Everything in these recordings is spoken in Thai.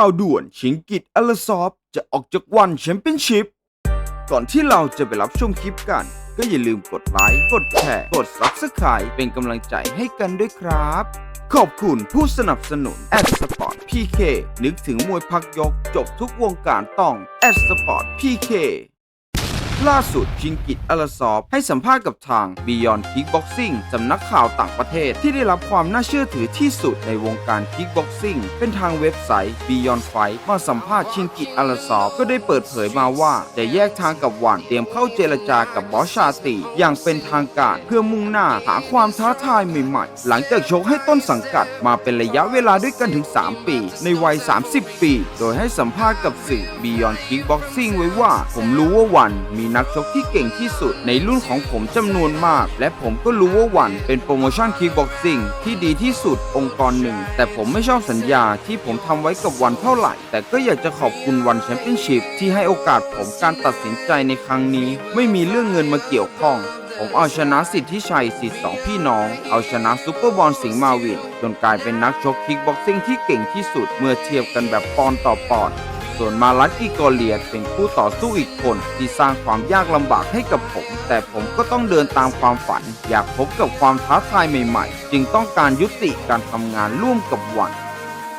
ข่าวด่วนชิงกิตอลซอฟจะออกจากวันแชมเปี้ยนชิพ ก่อนที่เราจะไปรับชมคลิปกัน ก็อย่าลืมกดไลค์ กดแชร์ กด Subscribe เป็นกำลังใจให้กันด้วยครับ ขอบคุณผู้สนับสนุนแอดสปอร์ตพีเคนึกถึงมวยพักยกจบทุกวงการต้องแอดสปอร์ตพีเค ล่าสุดชิงกิตอลาซอฟให้สัมภาษณ์กับทาง Beyond Kickboxing สำนักข่าวต่างประเทศ ที่ได้รับความน่าเชื่อถือที่สุดในวงการ Kickboxing เป็นทางเว็บไซต์ Beyond Fight มาสัมภาษณ์ชิงกิตอลาซอฟก็ได้เปิดเผยมาว่าจะแยกทางกับหวันเตรียมเข้าเจรจากับบอสชาติอย่างเป็นทางการเพื่อมุ่งหน้าหาความท้าทายใหม่ๆหลังจากชกให้ต้นสังกัดมาเป็นระยะเวลาด้วยกันถึง 3 ปี ในวัย 30 ปี โดยให้สัมภาษณ์กับสื่อ Beyond Kickboxing ไว้ว่า ผมรู้ว่าวันมีีนักชกที่เก่งที่สุดในรุ่นของผมจำนวนมาก และผมก็รู้ว่าวันเป็นโปรโมชั่น Kickboxing ที่ดีที่สุดองค์กรหนึ่ง แต่ผมไม่ชอบสัญญาที่ผมทำไว้กับวันเท่าไหร่ แต่ก็อยากจะขอบคุณวันแชมเปี้ยนชิพที่ให้โอกาสผมการตัดสินใจในครั้งนี้ ไม่มีเรื่องเงินมาเกี่ยวข้องผมเอาชนะสิทธิชัยสิทธิ์สองพี่น้อง เอาชนะซุปเปอร์บอลสิงห์มาวินจนกลายเป็นนักชกคิกบ็อกซิ่งที่เก่งที่สุดเมื่อเทียบกันแบบปอนต่อปอน ส่วนมาลันอีกอเลียดเป็นผู้ต่อสู้อีกคนที่สร้างความยากลำบากให้กับผม แต่ผมก็ต้องเดินตามความฝัน อยากพบกับความท้าทายใหม่ๆ จึงต้องการยุติการทำงานร่วมกับวัน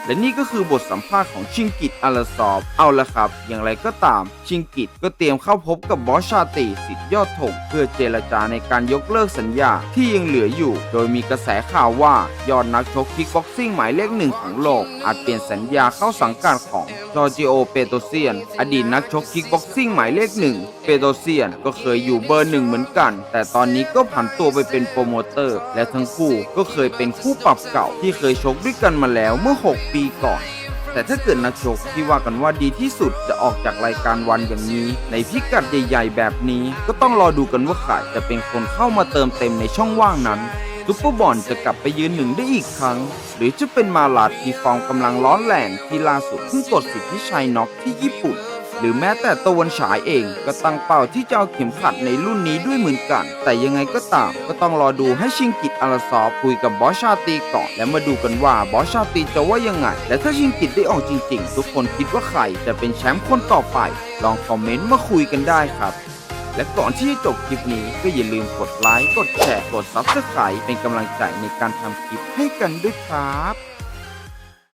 และนี่ก็คือบทสัมภาษณ์ของชิงกิตอาลาซอฟเอาละครับ อย่างไรก็ตาม ชิงกิตก็เตรียมเข้าพบกับบอสชาติสิทธิ์ยอดธงเพื่อเจรจาในการยกเลิกสัญญาที่ยังเหลืออยู่ โดยมีกระแสข่าวว่ายอดนักชกคิกบ็อกซิ่งหมายเลขหนึ่งของโลก อาจเปลี่ยนสัญญาเข้าสังกัดของจอร์จิโอเปโตเซียน อดีตนักชกคิกบ็อกซิ่งหมายเลขหนึ่งเปโตเซียนก็เคยอยู่เบอร์หนึ่งเหมือนกัน แต่ตอนนี้ก็ผันตัวไปเป็นโปรโมเตอร์ และทั้งคู่ก็เคยเป็นคู่ปรับเก่าที่เคยชกด้วยกันมาแล้วเมื่อ 6ปีก่อน แต่ถ้าเกิดนักชกที่ว่ากันว่าดีที่สุดจะออกจากรายการวันอย่างนี้ ในพิกัดใหญ่ๆแบบนี้ ก็ต้องรอดูกันว่าใครจะเป็นคนเข้ามาเติมเต็มในช่องว่างนั้นซุปเปอร์บอลจะกลับไปยืนหนึ่งได้อีกครั้ง หรือจะเป็นมาลาดที่ฟอร์มกำลังร้อนแรงที่ล่าสุดเพิ่งกดสิทธิชัยน็อกที่ญี่ปุ่น หรือแม้แต่ตะวันฉายเองก็ตั้งเป้าที่จะเอาเข็มขัดในรุ่นนี้ด้วยเหมือนกัน แต่ยังไงก็ตามก็ต้องรอดูให้ชิงกิตอาราซอฟคุยกับบอสชาตีก่อนและมาดูกันว่าบอสชาตีจะว่ายังไง และถ้าชิงกิตได้ออกจริง ๆ ทุกคนคิดว่าใครจะเป็นแชมป์คนต่อไป ลองคอมเมนต์มาคุยกันได้ครับและก่อนที่จะจบคลิปนี้ก็อย่าลืมกดไลค์ กดแชร์ กด Subscribe เป็นกำลังใจในการทำคลิปให้กันด้วยครับ